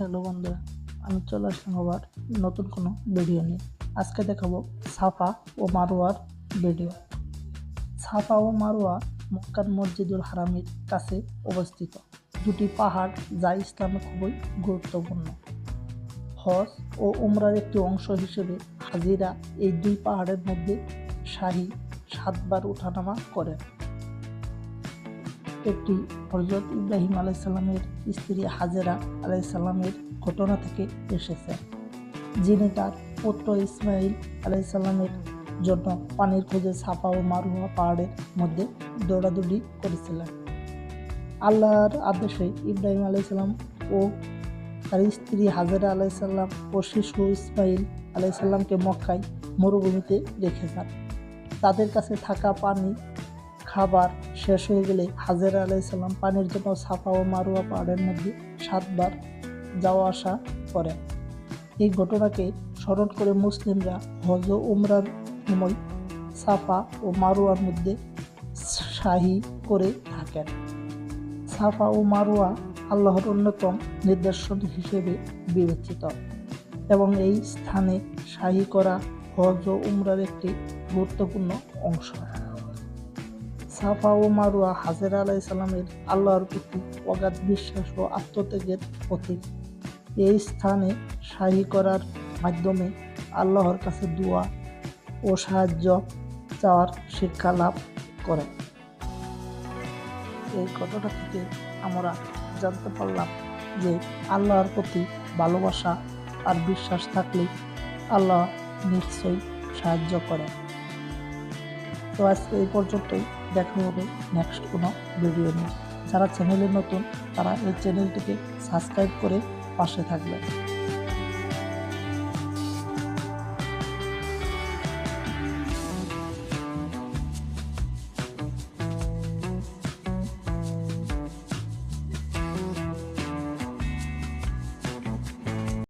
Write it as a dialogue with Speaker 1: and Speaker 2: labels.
Speaker 1: Hello বন্ধুরা আমি চলে আসলাম আবার নতুন কোনো ভিডিও নিয়ে। আজকে দেখাবো সাফা ও মারোয়ার ভিডিও সাফা ও মারোয়া মক্কার মসজিদুল হারামের কাছে অবস্থিত। দুটি পাহাড় যা ইসলামে খুবই গুরুত্বপূর্ণ। হজ ও উমরার একটি অংশ হিসেবে হাজিরা এই দুই পাহাড়ের মধ্যে শাহী সাতবার ওঠানামা করেন। একটি হজরত ইব্রাহিম আলাইসাল্লামের স্ত্রী হাজেরা আলাইসাল্লামের ঘটনা থেকে এসেছে, যিনি তার পুত্র ইসমাইল আলাইসাল্লামের জন্য পানির খোঁজে ছাপা ও মারুয়া পাহাড়ের মধ্যে দৌড়াদৌড়ি করেছিলেন। আল্লাহর আদেশে ইব্রাহিম আলাইসাল্লাম ও তার স্ত্রী হাজেরা আলাইসাল্লাম ও শিশু ইসমাইল আলাইসাল্লামকে মক্কায় মরুভূমিতে রেখে যান। তাদের কাছে থাকা পানি খাবার শেষ হয়ে গেলে হাজেরা আলাইসাল্লাম পানির জন্য সাফা ও মারুয়া পাহাড়ের মধ্যে সাতবার যাওয়া আসা করেন। এই ঘটনাকে স্মরণ করে মুসলিমরা হজ উমরার সময় সাফা ও মারুয়ার মধ্যে শাহী করে থাকেন। সাফা ও মারুয়া আল্লাহর অন্যতম নিদর্শন হিসেবে বিবেচিত এবং এই স্থানে শাহী করা হজ ও উমরার একটি গুরুত্বপূর্ণ অংশ। সাফা ও মারুয়া হাজেরা আলাই সালামের আল্লাহর প্রতি অগাধ বিশ্বাস ও আত্মত্যাগের প্রতীক। এই স্থানে শাহী করার মাধ্যমে আল্লাহর কাছে দোয়া ও সাহায্য চাওয়ার শিক্ষা লাভ করে। এই ঘটনা থেকে আমরা জানতে পারলাম যে আল্লাহর প্রতি ভালোবাসা আর বিশ্বাস থাকলে আল্লাহ নিশ্চয়ই সাহায্য করে তো আজকে এই পর্যন্তই। দেখা হবে নেক্সট কোনো ভিডিও নিয়ে। যারা চ্যানেলে নতুন, তারা এই চ্যানেলটিকে সাবস্ক্রাইব করে পাশে থাকবেন।